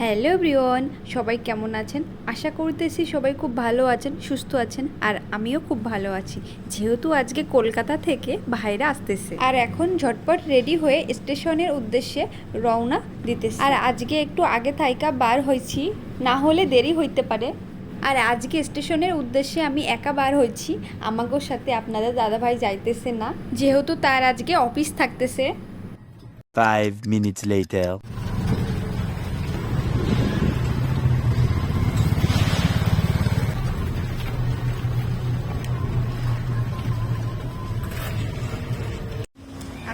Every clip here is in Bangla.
হ্যালো ব্রিয়ন সবাই কেমন আছেন? আশা করতেছি সবাই খুব ভালো আছেন, সুস্থ আছেন, আর আমিও খুব ভালো আছি। যেহেতু আজকে কলকাতা থেকে ভাইরা আসতেছে। আর এখন ঝটপট রেডি হয়ে স্টেশনের উদ্দেশ্যে রওনা দিতেছে। আর আজকে একটু আগে থাইকা বার হয়েছি, না হলে দেরি হইতে পারে। আর আজকে স্টেশনের উদ্দেশ্যে আমি একা বার হয়েছি আমাকেও সাথে আপনাদের দাদাভাই যাইতেছে না। যেহেতু তার আজকে অফিস থাকতেছে। Five minutes later.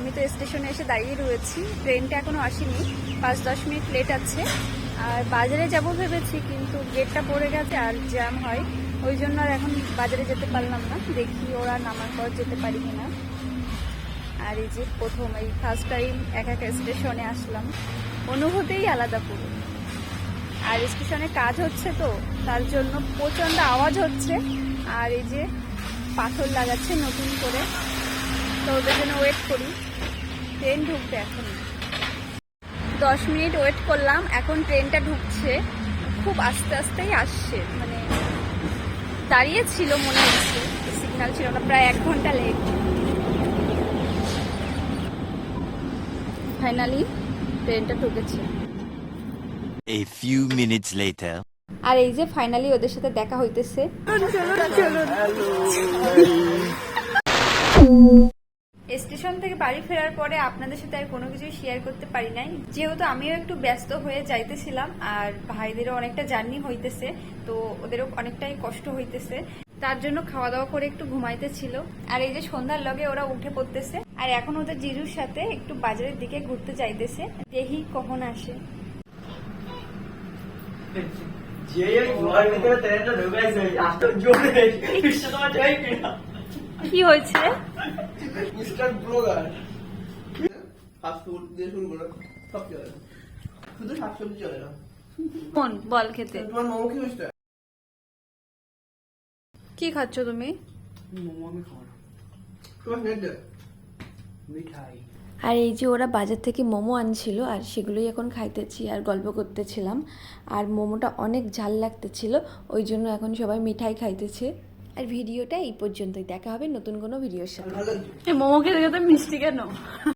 আমি তো স্টেশনে এসে দাঁড়িয়ে রয়েছি। ট্রেনটা এখনও আসেনি। পাঁচ, দশ মিনিট লেট আছে। আর বাজারে যাব ভেবেছি, কিন্তু গেটটা পড়ে গেছে আর জ্যাম হয়। ওই জন্য আর এখন বাজারে যেতে পারলাম না। দেখি ওরা নামার পর যেতে পারি কিনা। আর এই যে প্রথম, এই ফার্স্ট টাইম এক এক স্টেশনে আসলাম। অনুভূতিই আলাদা পুরো। আর স্টেশনে কাজ হচ্ছে তো, তার জন্য প্রচণ্ড আওয়াজ হচ্ছে। আর এই যে পাথর লাগাচ্ছে নতুন করে। তো ওদের জন্য ওয়েট করি। ট্রেন ঢুকবে এখন। দশ মিনিট ওয়েট করলাম এখন ট্রেনটা ঢুকছে। খুব আস্তে আস্তেই আসছে মানে দাঁড়িয়ে ছিল মনে হচ্ছে সিগন্যাল ছিল না প্রায় এক ঘণ্টা লেট ফাইনালি ট্রেনটা ঢুকেছে। A few minutes later. আর এই যে ফাইনালি ওদের সাথে দেখা হইতেছে। স্টেশন থেকে বাড়ি ফেরার পরে আপনাদের সাথে আর কোনো কিছু শেয়ার করতে পারি নাই। যেহেতু আমিও একটু ব্যস্ত হয়ে যাইতেছিলাম আর ভাইদেরও অনেকটা জার্নি হইতেছে তো ওদেরও অনেকটাই কষ্ট হইতেছে। তার জন্য খাওয়া দাওয়া করে একটু ঘুমাইতেছিল। আর এই যে সন্ধ্যার লগে ওরা উঠে পড়তেছে আর এখন ওদের জিজুর সাথে একটু বাজারের দিকে ঘুরতে যাইতেছে। দেখি কখন আসে। কি হয়েছে? মিস্টার ব্লগার ফাস্ট ফুড দিয়ে শুরু করে সব চলে। শুধু শাকসবজি চলে না। কোন? বল খেতে। তোমার মোমো কি হয়েছে কি খাচ্ছ তুমি? মোমো আমি খাব না। তোমার মিঠাই। আর এই যে ওরা বাজার থেকে মোমো আনছিল আর সেগুলোই এখন খাইতেছি আর গল্প করতেছিলাম। আর মোমোটা অনেক ঝাল লাগতেছিল ওই জন্য এখন সবাই মিঠাই খাইতেছে। আর ভিডিওটা এই পর্যন্তই। দেখা হবে নতুন কোনো ভিডিওর সাথে। মোমো খেতে মিষ্টি কেন?